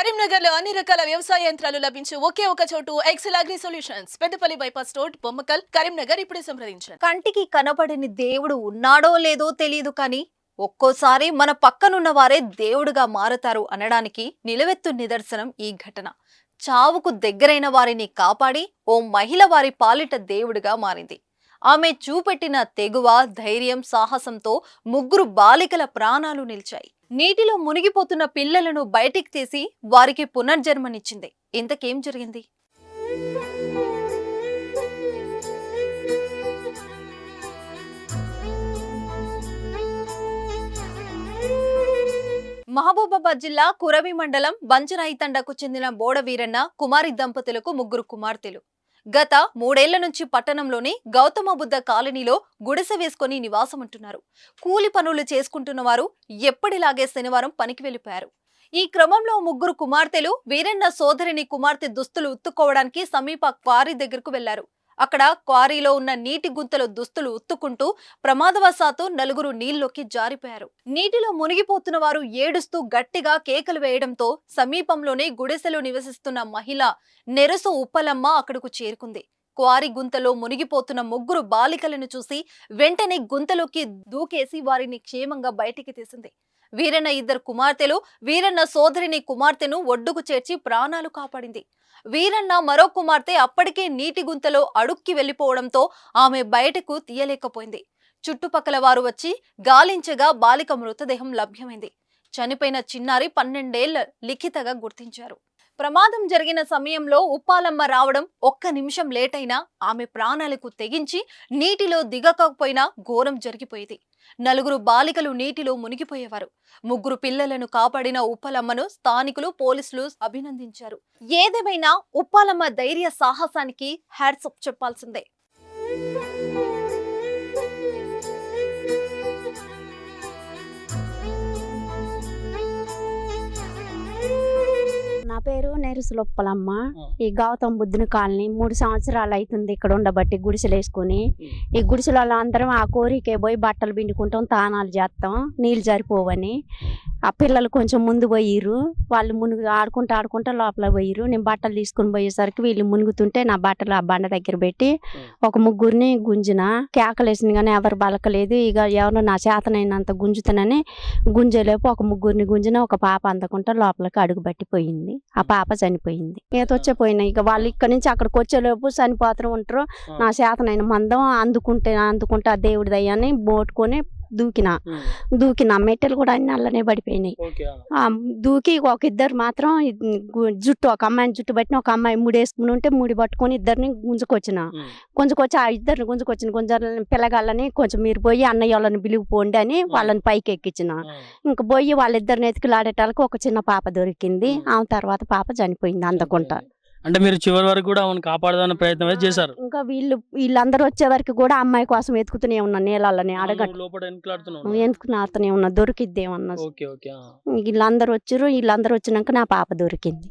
కరీంనగర్లో అన్ని రకాల వ్యవసాయ యంత్రాలు లభించే ఒకే ఒక చోటు Excel Agri Solutions Peddapalli bypass road Bommakal Karimnagar ఇప్పుడే సంప్రదించండి. కంటికి కనబడని దేవుడు ఉన్నాడో లేదో తెలియదు కానీ ఒక్కోసారి మన పక్కనున్న వారే దేవుడుగా మారతారు అనడానికి నిలవెత్తు నిదర్శనం ఈ ఘటన. చావుకు దగ్గరైన వారిని కాపాడి ఓ మహిళ వారి పాలిట దేవుడిగా మారింది. ఆమె చూపెట్టిన తెగువ ధైర్యం సాహసంతో ముగ్గురు బాలికల ప్రాణాలు నిలిచాయి. నీటిలో మునిగిపోతున్న పిల్లలను బయటికి తీసి వారికి పునర్జన్మనిచ్చింది. ఇంతకేం జరిగింది? మహబూబాబాద్ జిల్లా కురవి మండలం బంచరాయి తండకు చెందిన బోడ వీరన్న కుమారి దంపతులకు ముగ్గురు కుమార్తెలు. గత మూడేళ్ళ నుంచి పట్టణంలోని గౌతమ బుద్ధ కాలనీలో గుడిసె వేసుకుని నివాసముంటున్నారు. కూలి పనులు చేసుకుంటున్న వారు ఎప్పటిలాగే శనివారం పనికి వెళ్ళిపోయారు ఈ క్రమంలో ముగ్గురు కుమార్తెలు వీరన్న సోదరిని కుమార్తె దుస్తులు ఉత్తుకోవడానికి సమీప క్వారీ దగ్గరకు వెళ్ళారు అక్కడ క్వారీలో ఉన్న నీటి గుంతలో దుస్తులు ఉత్తుకుంటూ ప్రమాదవశాత్తు నలుగురు నీళ్ళోకి జారిపోయారు. నీటిలో మునిగిపోతున్న వారు ఏడుస్తూ గట్టిగా కేకలు వేయడంతో సమీపంలోనే గుడిసెలో నివసిస్తున్న మహిళ నెరసు ఉప్పలమ్మ అక్కడకు చేరుకుంది. క్వారీ గుంతలో మునిగిపోతున్న ముగ్గురు బాలికలను చూసి వెంటనే గుంతలోకి దూకేసి వారిని క్షేమంగా బయటికి తీసింది. వీరన్న ఇద్దరు కుమార్తెలు వీరన్న సోదరిని కుమార్తెను ఒడ్డుకు చేర్చి ప్రాణాలు కాపాడింది. వీరన్న మరో కుమార్తె అప్పటికే నీటి గుంతలో అడుక్కి వెళ్ళిపోవడంతో ఆమె బయటకు తీయలేకపోయింది. చుట్టుపక్కల వారు వచ్చి గాలించగా బాలిక మృతదేహం లభ్యమైంది. చనిపోయిన చిన్నారి పన్నెండేళ్ళ లిఖితగా గుర్తించారు. ప్రమాదం జరిగిన సమయంలో ఉప్పాలమ్మ రావడం ఒక్క నిమిషం లేట్ అయినా ఆమె ప్రాణాలకు తెగించి నీటిలో దిగకపోయినా ఘోరం జరిగిపోయేది. నలుగురు బాలికలు నీటిలో మునిగిపోయేవారు. ముగ్గురు పిల్లలను కాపాడిన ఉప్పలమ్మను స్థానికులు పోలీసులు అభినందించారు. ఏదేమైనా ఉప్పాలమ్మ ధైర్య సాహసానికి హ్యాట్సప్ చెప్పాల్సిందే. పేరు నెరుసులొప్పలమ్మ. ఈ గౌతమ్ బుద్ధుని కాలనీ మూడు సంవత్సరాలు అవుతుంది ఇక్కడ ఉండబట్టి గుడిసెలు వేసుకొని. ఈ గుడిసెలలో అందరం ఆ కోరికే పోయి బట్టలు పిండుకుంటాం తానాలు చేస్తాం నీళ్ళు సరిపోవని. ఆ పిల్లలు కొంచెం ముందు పోయిర్రు. వాళ్ళు మునుగు ఆడుకుంటూ ఆడుకుంటూ లోపల పోయిర్రు. నేను బట్టలు తీసుకుని పోయేసరికి వీళ్ళు మునుగుతుంటే నా బట్టలు ఆ బండ దగ్గర పెట్టి ఒక ముగ్గురిని గుంజిన. కేకలేసింది కానీ ఎవరు బలకలేదు. ఇక ఎవరు నా చేతనైనంత గుంజుతానని గుంజలేపు ఒక ముగ్గురిని గుంజిన ఒక పాప అందకుండా లోపలికి అడుగు పట్టిపోయింది ఆ పాప చనిపోయింది. ఈత వచ్చే పోయినాయి ఇక వాళ్ళు ఇక్కడ నుంచి అక్కడికి వచ్చేలోపు చనిపోతూ ఉంటారు. నా చేతనైన మందం అందుకుంటే అందుకుంటే ఆ దేవుడి దయ్యాన్ని బోటుకొని దూకిన దూకిన మెట్టెలు కూడా అన్ని అల్లనే పడిపోయినాయి. ఆ. దూకి ఒక ఇద్దరు మాత్రం జుట్టు ఒక అమ్మాయిని జుట్టు పట్టిన ఒక అమ్మాయి ముడేసుకుని ఉంటే ముడి పట్టుకొని ఇద్దరిని గుంజుకొచ్చిన. గుంజుకొచ్చి ఆ ఇద్దరిని గుంజుకొచ్చిన కొంచెం పిల్లగాళ్ళని కొంచెం మీరు పోయి అన్నయ్య వాళ్ళని పిలుపుపోండి అని వాళ్ళని పైకి ఎక్కించిన ఇంక పోయి వాళ్ళిద్దరిని ఎతికిలాడేటాలకు ఒక చిన్న పాప దొరికింది. ఆమె తర్వాత పాప చనిపోయింది. అందకుంటా. అంటే మీరు చివరి వరకు కూడా ఆమెను కాపాడదాని ప్రయత్నం అయితే చేశారు. ఇంకా వీళ్ళు వీళ్ళందరూ వచ్చే వరకు కూడా అమ్మాయి కోసం ఎత్తుకుతూనే ఉన్నా నీళ్ళని అడగ నువ్వు లోపల వెనుకలాడుతున్నావు ఉన్నా దొరికిద్దేమన్నా ఓకే ఓకే ఆ. వీళ్ళందరూ వచ్చారు వీళ్ళందరూ వచ్చినాక నా పాప దొరికింది.